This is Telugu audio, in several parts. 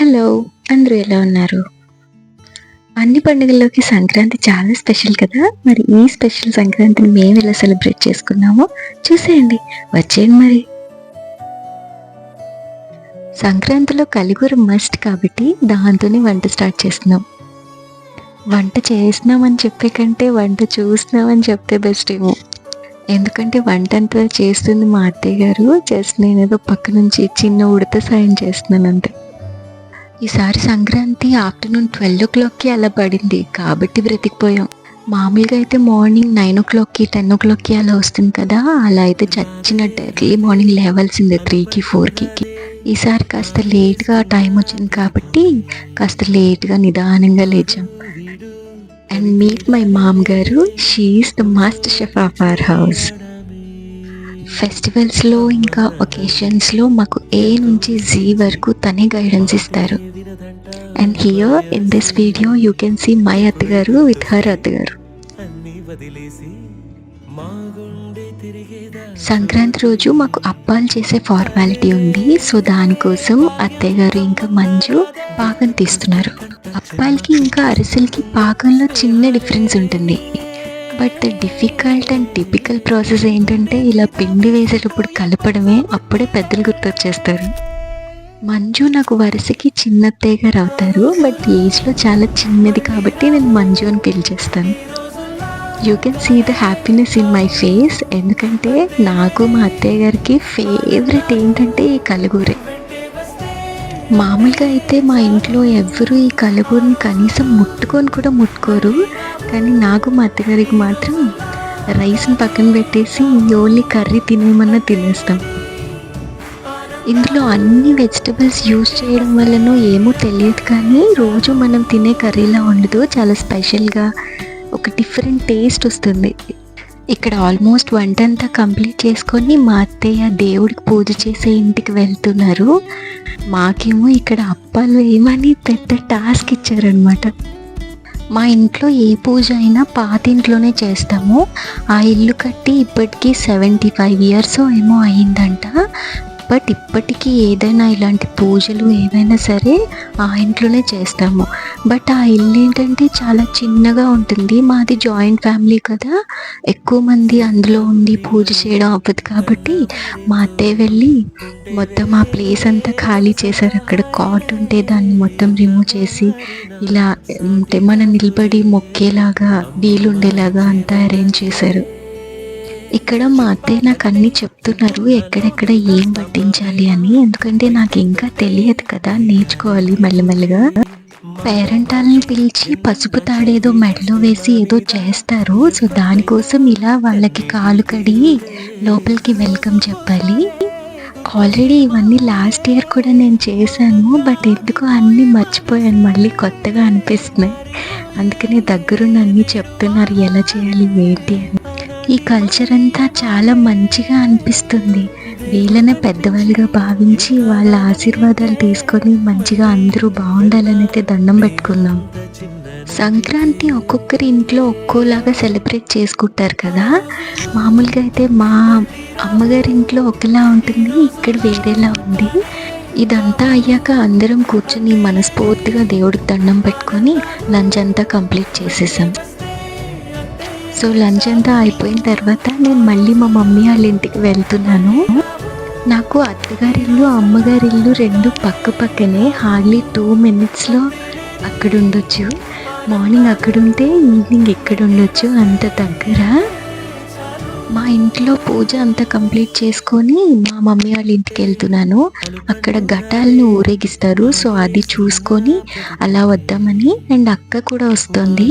హలో అందరూ ఎలా ఉన్నారు? అన్ని పండుగల్లోకి సంక్రాంతి చాలా స్పెషల్ కదా? మరి ఈ స్పెషల్ సంక్రాంతిని మేము ఎలా సెలబ్రేట్ చేసుకున్నామో చూసేయండి. వచ్చేయండి మరి. సంక్రాంతిలో కలిగూర మస్ట్ కాబట్టి దాంతోనే వంట స్టార్ట్ చేస్తున్నాం. వంట చేస్తున్నామని చెప్పే కంటే వంట చూస్తున్నామని చెప్తే బెస్ట్ ఏమో. ఎందుకంటే వంట అంతా చేస్తుంది మా అత్తయ్య గారు. జస్ట్ నేను ఏదో పక్క నుంచి చిన్న ఉడత సాయం చేస్తున్నాను అంతే. ఈసారి సంక్రాంతి ఆఫ్టర్నూన్ ట్వెల్వ్ ఓ క్లాక్కి అలా పడింది. కాబట్టి బ్రతికిపోయాం. మామూలుగా అయితే మార్నింగ్ నైన్ ఓ క్లాక్కి టెన్ ఓ క్లాక్కి అలా వస్తుంది కదా. అలా అయితే చచ్చినట్టు ఎర్లీ మార్నింగ్ లేవాల్సిందే త్రీకి ఫోర్కి. ఈసారి కాస్త లేట్గా టైం వచ్చింది కాబట్టి కాస్త లేట్గా నిదానంగా లేచాం. అండ్ మీట్ మై మామ్ గారు she is the master chef of our house ఫెస్టివల్స్లో ఇంకా ఒకేషన్స్లో మాకు ఏ నుంచి జీ వరకు తనే గైడెన్స్ ఇస్తారు. And here in this video you can see my అత్తగారు విత్ హర్ అత్తగారు. సంక్రాంతి రోజు మాకు అప్పాలు చేసే ఫార్మాలిటీ ఉంది. సో దానికోసం అత్తయ్య గారు ఇంకా మంజు పాకం తీస్తున్నారు. అప్పాలకి ఇంకా అరిసెలకి పాకంలో చిన్న డిఫరెన్స్ ఉంటుంది. But the difficult and typical process ఏంటంటే ఇలా పిండి వేసేటప్పుడు కలపడమే అప్పుడే పెద్దలు గుర్తొచ్చేస్తారు. మంజు నాకు వరుసకి చిన్న గారు అవుతారు బట్ ఏజ్లో చాలా చిన్నది కాబట్టి నేను మంజు అని పిలిచేస్తాను. You can see the happiness in my face ఎందుకంటే నాకు మా అత్తయ్య గారికి ఫేవరెట్ ఏంటంటే ఈ కలుగూరే. మామూలుగా అయితే మా ఇంట్లో ఎవ్వరూ ఈ కలుగూరని కనీసం ముట్టుకొని కూడా ముట్టుకోరు. కానీ నాకు మా అత్తగారికి మాత్రం రైస్ని పక్కన పెట్టేసి ఓన్లీ కర్రీ తినేమన్నా తినేస్తాం. ఇందులో అన్ని వెజిటబుల్స్ యూజ్ చేయడం వల్లనో ఏమో తెలియదు కానీ రోజు మనం తినే కర్రీలా ఉండదు. చాలా స్పెషల్గా ఒక డిఫరెంట్ టేస్ట్ వస్తుంది. ఇక్కడ ఆల్మోస్ట్ వంట అంతా కంప్లీట్ చేసుకొని మా అత్తయ్య దేవుడికి పూజ చేసే ఇంటికి వెళ్తున్నారు. మాకేమో ఇక్కడ అప్పాలు వేయమని పెద్ద టాస్క్ ఇచ్చారనమాట మా ఇంట్లో ఏ పూజ అయినా పాత ఇంట్లోనే చేస్తాము. ఆ ఇల్లు కట్టి ఇప్పటికీ సెవెంటీ ఫైవ్ ఇయర్స్ ఏమో అయిందంట. ఇప్పటికీ ఏదైనా ఇలాంటి పూజలు ఏవైనా సరే ఆ ఇంట్లోనే చేస్తాము. బట్ ఆ ఇల్లు ఏంటంటే చాలా చిన్నగా ఉంటుంది. మాది జాయింట్ ఫ్యామిలీ కదా. ఎక్కువ మంది అందులో ఉండి పూజ చేయడం అవ్వదు కాబట్టి మా అత్తయ్య వెళ్ళి మొత్తం ఆ ప్లేస్ అంతా ఖాళీ చేశారు. అక్కడ కాట్ ఉంటే దాన్ని మొత్తం రిమూవ్ చేసి ఇలా అంటే మనం నిలబడి మొక్కేలాగా వీలుండేలాగా అంతా అరేంజ్ చేశారు. ఇక్కడ మా అత్తయ్య నాకు అన్ని చెప్తున్నారు ఎక్కడెక్కడ ఏం పట్టించాలి అని. ఎందుకంటే నాకు ఇంకా తెలియదు కదా నేర్చుకోవాలి మెల్లమెల్లగా పేరెంటాలని పిలిచి పసుపు తాడేదో మెడలో వేసి ఏదో చేస్తారు. సో దానికోసం ఇలా వాళ్ళకి కాలు కడిగి లోపలికి వెల్కమ్ చెప్పాలి. ఆల్రెడీ ఇవన్నీ లాస్ట్ ఇయర్ కూడా నేను చేశాను బట్ ఎందుకో అన్నీ మర్చిపోయాను మళ్ళీ కొత్తగా అనిపిస్తున్నాయి. అందుకని దగ్గరున్న అన్నీ చెప్తున్నారు ఎలా చేయాలి ఏంటి అని. ఈ కల్చర్ అంతా చాలా మంచిగా అనిపిస్తుంది. వీళ్ళనే పెద్దవాళ్ళుగా భావించి వాళ్ళ ఆశీర్వాదాలు తీసుకొని మంచిగా అందరూ బాగుండాలని అయితే దండం పెట్టుకున్నాం. సంక్రాంతి ఒక్కొక్కరి ఇంట్లో ఒక్కోలాగా సెలబ్రేట్ చేసుకుంటారు కదా? మామూలుగా అయితే మా అమ్మగారి ఇంట్లో ఒకలా ఉంటుంది ఇక్కడ వేరేలా ఉంది. ఇదంతా అయ్యాక అందరం కూర్చొని మనస్ఫూర్తిగా దేవుడికి దండం పెట్టుకొని లంచ్ అంతా కంప్లీట్ చేసేసాం. సో లంచ్ అంతా అయిపోయిన తర్వాత నేను మళ్ళీ మా మమ్మీ వాళ్ళ ఇంటికి వెళ్తున్నాను. నాకు అత్తగారి ఇల్లు అమ్మగారి ఇల్లు రెండు పక్క పక్కనే హార్డ్లీ టూ మినిట్స్లో అక్కడ ఉండొచ్చు మార్నింగ్ అక్కడ ఉంటే ఈవినింగ్ ఇక్కడ ఉండొచ్చు అంత దగ్గర. మా ఇంట్లో పూజ అంతా కంప్లీట్ చేసుకొని మా మమ్మీ వాళ్ళ ఇంటికి వెళ్తున్నాను. అక్కడ ఘటాలను ఊరేగిస్తారు. సో అది చూసుకొని అలా వద్దామని అండ్ అక్క కూడా వస్తుంది.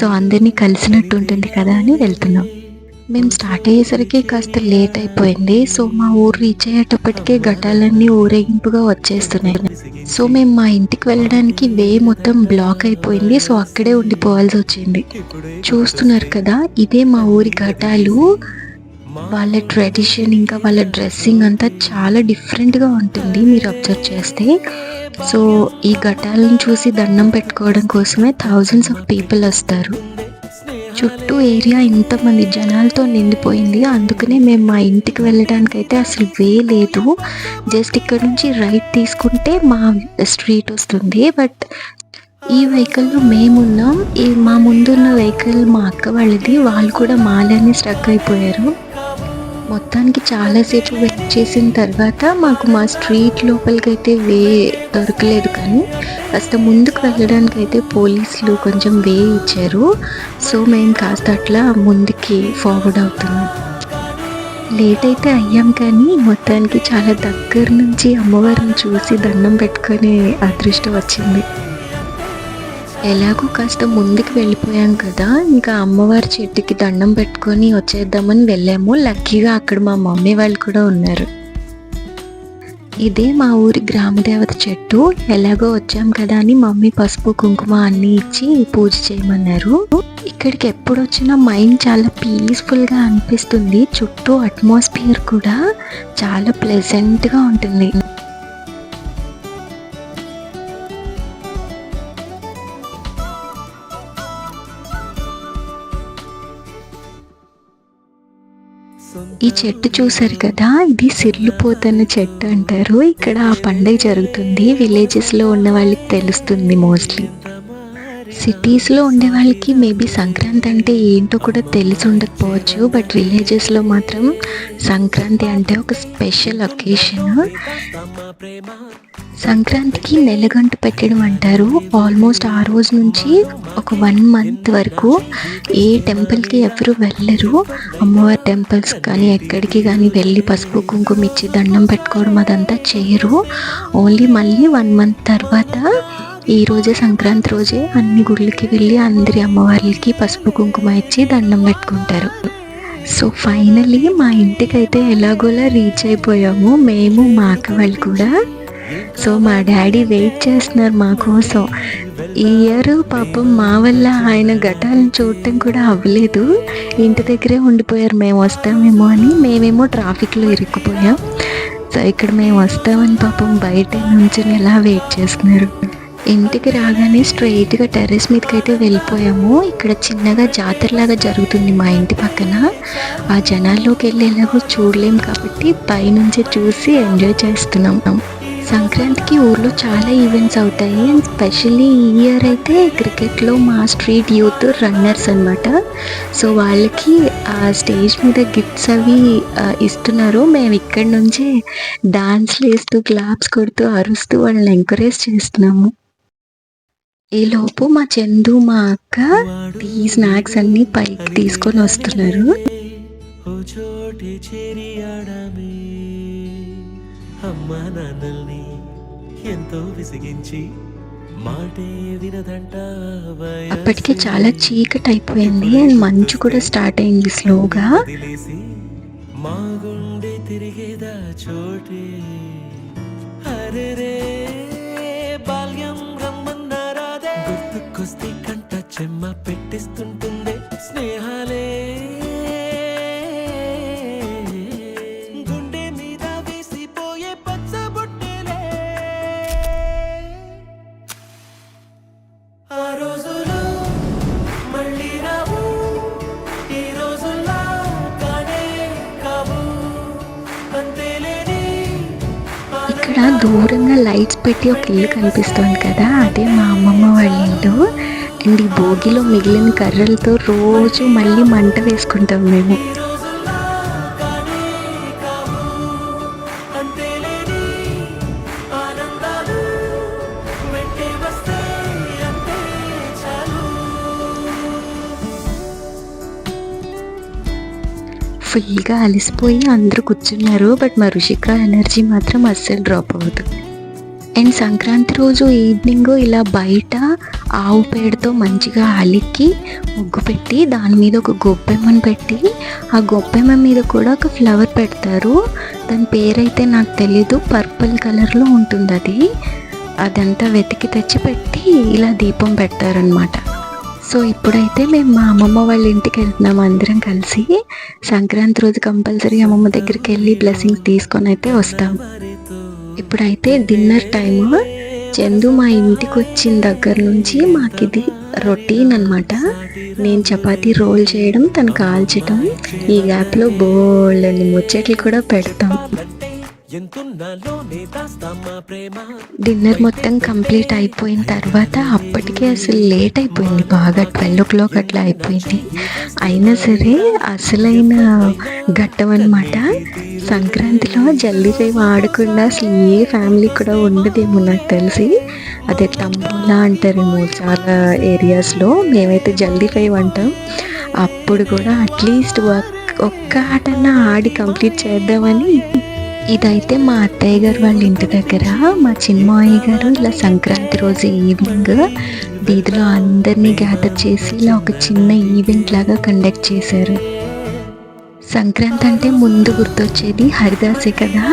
సో అందరినీ కలిసినట్టు ఉంటుంది కదా అని వెళ్తున్నాం. మేము స్టార్ట్ అయ్యేసరికి కాస్త లేట్ అయిపోయింది. సో మా ఊరు రీచ్ అయ్యేటప్పటికే ఘటాలన్నీ ఊరేగింపుగా వచ్చేస్తున్నాయి. సో మేము మా ఇంటికి వెళ్ళడానికి వే మొత్తం బ్లాక్ అయిపోయింది. సో అక్కడే ఉండిపోవాల్సి వచ్చింది. చూస్తున్నారు కదా ఇదే మా ఊరి ఘటాలు. వాళ్ళ ట్రెడిషన్ ఇంకా వాళ్ళ డ్రెస్సింగ్ అంతా చాలా డిఫరెంట్గా ఉంటుంది మీరు అబ్జర్వ్ చేస్తే. సో ఈ ఘటాలను చూసి దండం పెట్టుకోవడం కోసమే థౌజండ్స్ ఆఫ్ పీపుల్ వస్తారు. చుట్టూ ఏరియా ఇంతమంది జనాలతో నిండిపోయింది. అందుకనే మేము మా ఇంటికి వెళ్ళడానికి అయితే అసలు వే లేదు. జస్ట్ ఇక్కడ నుంచి రైట్ తీసుకుంటే మా స్ట్రీట్ వస్తుంది. బట్ ఈ వెహికల్లో మేమున్నాం. ఈ మా ముందున్న వెహికల్ మా అక్క వాళ్ళది. వాళ్ళు కూడా మాలనే స్ట్రక్ అయిపోయారు. మొత్తానికి చాలాసేపు వెయిట్ చేసిన తర్వాత మాకు మా స్ట్రీట్ లోపలికి అయితే వే దొరకలేదు కానీ కాస్త ముందుకు వెళ్ళడానికి అయితే పోలీసులు కొంచెం వే ఇచ్చారు. సో మేము కాస్త అట్లా ముందుకి ఫార్వర్డ్ అవుతున్నాం. లేట్ అయితే అయ్యాం కానీ మొత్తానికి చాలా దగ్గర నుంచి అమ్మవారిని చూసి దండం పెట్టుకునే అదృష్టం వచ్చింది. ఎలాగో కాస్త ముందుకు వెళ్ళిపోయాం కదా ఇంకా అమ్మవారి చెట్టుకి దండం పెట్టుకొని వచ్చేద్దామని వెళ్ళాము. లక్కీగా అక్కడ మా మమ్మీ వాళ్ళు కూడా ఉన్నారు. ఇదే మా ఊరి గ్రామదేవత చెట్టు. ఎలాగో వచ్చాం కదా అని మమ్మీ పసుపు కుంకుమ అన్ని ఇచ్చి పూజ చేయమన్నారు. ఇక్కడికి ఎప్పుడు వచ్చినా మైండ్ చాలా పీస్ఫుల్గా అనిపిస్తుంది. చుట్టూ అట్మాస్ఫియర్ కూడా చాలా ప్లెజెంట్గా ఉంటుంది. ఈ చెట్టు చూసారు కదా? ఇది సిర్లుపోతన్న చెట్టు అంటారు. ఇక్కడ ఆ పండగ జరుగుతుంది. విలేజెస్లో ఉన్న వాళ్ళకి తెలుస్తుంది మోస్ట్లీ సిటీస్లో ఉండే వాళ్ళకి మేబీ సంక్రాంతి అంటే ఏంటో కూడా తెలిసి ఉండకపోవచ్చు బట్ విలేజెస్లో మాత్రం సంక్రాంతి అంటే ఒక స్పెషల్ ఒకేషన్. సంక్రాంతికి నెలగంట పెట్టడం అంటారు. ఆల్మోస్ట్ ఆ రోజు నుంచి ఒక వన్ మంత్ వరకు ఏ టెంపుల్కి ఎవరు వెళ్ళరు. అమ్మవారి టెంపుల్స్ కానీ ఎక్కడికి కానీ వెళ్ళి పసుపు కుంకుమ ఇచ్చి దండం పెట్టుకోవడం అదంతా చేయరు. ఓన్లీ మళ్ళీ వన్ మంత్ తర్వాత ఈ రోజే సంక్రాంతి రోజే అన్ని గుళ్ళకి వెళ్ళి అందరి అమ్మవార్లకి పసుపు కుంకుమ ఇచ్చి దండం పెట్టుకుంటారు. సో ఫైనలీ మా ఇంటికైతే ఎలాగోలా రీచ్ అయిపోయాము. మేము మా అక్క వాళ్ళు కూడా. సో మా డాడీ వెయిట్ చేస్తున్నారు మా కోసం ఈ ఇయర్ పాపం మా వల్ల ఆయన ఘటాలను చూడటం కూడా అవ్వలేదు. ఇంటి దగ్గరే ఉండిపోయారు. మేము వస్తామేమో అని మేమేమో ట్రాఫిక్లో ఇరుక్కుపోయాం. సో ఇక్కడ మేము వస్తామని పాపం బయట నుంచి ఎలా వెయిట్ చేస్తున్నారు? ఇంటికి రాగానే స్ట్రైట్గా టెర్రస్ మీదకి అయితే వెళ్ళిపోయాము. ఇక్కడ చిన్నగా జాతరలాగా జరుగుతుంది మా ఇంటి పక్కన. ఆ జనాల్లోకి వెళ్ళేలాగో చూడలేము చూడలేం కాబట్టి పైనుంచి చూసి ఎంజాయ్ చేస్తున్నాం. సంక్రాంతికి ఊర్లో చాలా ఈవెంట్స్ అవుతాయి. అండ్ స్పెషల్లీ ఈ ఇయర్ అయితే క్రికెట్లో మా స్ట్రీట్ యూత్ రన్నర్స్ అన్నమాట. సో వాళ్ళకి ఆ స్టేజ్ మీద గిఫ్ట్స్ అవి ఇస్తున్నారు. మేము ఇక్కడ నుంచే డాన్స్లు వేస్తూ క్లాప్స్ కొడుతూ అరుస్తూ వాళ్ళని ఎంకరేజ్ చేస్తున్నాము. ఈ లోపు మా చందు మా అక్క టీ స్నాక్స్ అన్ని పైకి తీసుకొని వస్తున్నారు. అమ్మా నాన్నల్ని ఎంతో విసిగించి అప్పటికే చాలా చీకటి అయిపోయింది. అండ్ మంచు కూడా స్టార్ట్ అయింది స్లోగా. మా గుండె తిరిగేదా చోటే. అరే బాల్యం కొస్తే కంట చెమ్మ పెట్టిస్తుంటుందే స్నేహాలే. లైట్స్ పెట్టి ఒక ఇల్లు కనిపిస్తుంది కదా అదే మా అమ్మమ్మ వాళ్ళ ఇల్లు. అండ్ ఈ భోగిలో మిగిలిన కర్రలతో రోజు మళ్ళీ మంట వేసుకుంటాం మేము. ఫుల్గా అలసిపోయి అందరూ కూర్చున్నారు బట్ మా రుషిక ఎనర్జీ మాత్రం అస్సలు డ్రాప్ అవ్వదు. అండ్ సంక్రాంతి రోజు ఈవినింగ్ ఇలా బయట ఆవు పేడతో మంచిగా అలికి ముగ్గు పెట్టి దాని మీద ఒక గొప్పెమ్మను పెట్టి ఆ గొప్పెమ్మ మీద కూడా ఒక ఫ్లవర్ పెడతారు. దాని పేరైతే నాకు తెలీదు పర్పుల్ కలర్లో ఉంటుంది అది. అదంతా వెతికి తెచ్చి పెట్టి ఇలా దీపం పెడతారనమాట సో ఇప్పుడైతే మేము మా అమ్మమ్మ వాళ్ళ ఇంటికి వెళ్తున్నాం అందరం కలిసి. సంక్రాంతి రోజు కంపల్సరీ అమ్మమ్మ దగ్గరికి వెళ్ళి బ్లెస్సింగ్స్ తీసుకొని అయితే వస్తాం. ఇప్పుడైతే డిన్నర్ టైం చందు మా ఇంటికి వచ్చిన దగ్గర నుంచి మాకు ఇది రొటీన్ అనమాట నేను చపాతీ రోల్ చేయడం తను కాల్చడం ఈ గ్యాప్లో బోల్డ్ని ముచ్చట్లు కూడా పెడతాం. డిన్నర్ మొత్తం కంప్లీట్ అయిపోయిన తర్వాత అప్పటికే అసలు లేట్ అయిపోయింది. బాగా ట్వెల్వ్ ఓ క్లాక్ అట్లా అయిపోయింది. అయినా సరే అసలైన ఘట్టం అనమాట సంక్రాంతిలో జల్దీ ఫైవ్ ఆడకుండా అసలు ఏ ఫ్యామిలీ కూడా ఉండదేమో నాకు తెలిసి. అదే తంబోలా అంటారేమో చాలా ఏరియాస్లో. మేమైతే జల్దీ ఫైవ్ అంటాం అప్పుడు కూడా అట్లీస్ట్ ఒక్క ఆటన్నా ఆడి కంప్లీట్ చేద్దామని. ఇదైతే మా అత్తయ్య గారు వాళ్ళ ఇంటి దగ్గర మా చిన్నమాయ్య గారు ఇలా సంక్రాంతి రోజు ఈవినింగ్ వీధిలో అందరినీ గ్యాదర్ చేసి ఇలా ఒక చిన్న ఈవెంట్ లాగా కండక్ట్ చేశారు. సంక్రాంతి అంటే ముందు గుర్తొచ్చేది హరిదాసే కదా.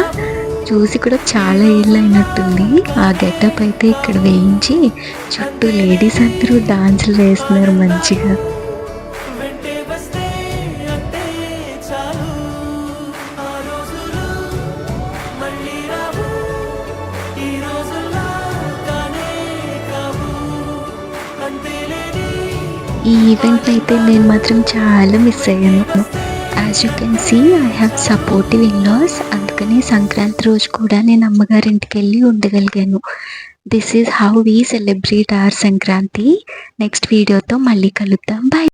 చూసి కూడా చాలా ఏళ్ళు అయినట్టుంది ఆ గెటప్ అయితే ఇక్కడ వేయించి చుట్టూ లేడీస్ అందరూ డాన్సులు వేస్తున్నారు మంచిగా. ఈ ఈవెంట్ అయితే నేను మాత్రం చాలా మిస్ అయ్యాను. As you can see I have supportive in laws అందుకని సంక్రాంతి రోజు కూడా నేను అమ్మగారింటికి వెళ్ళి ఉండగలిగాను. This is how we celebrate our Sankranti. Next వీడియోతో మళ్ళీ కలుద్దాం. బాయ్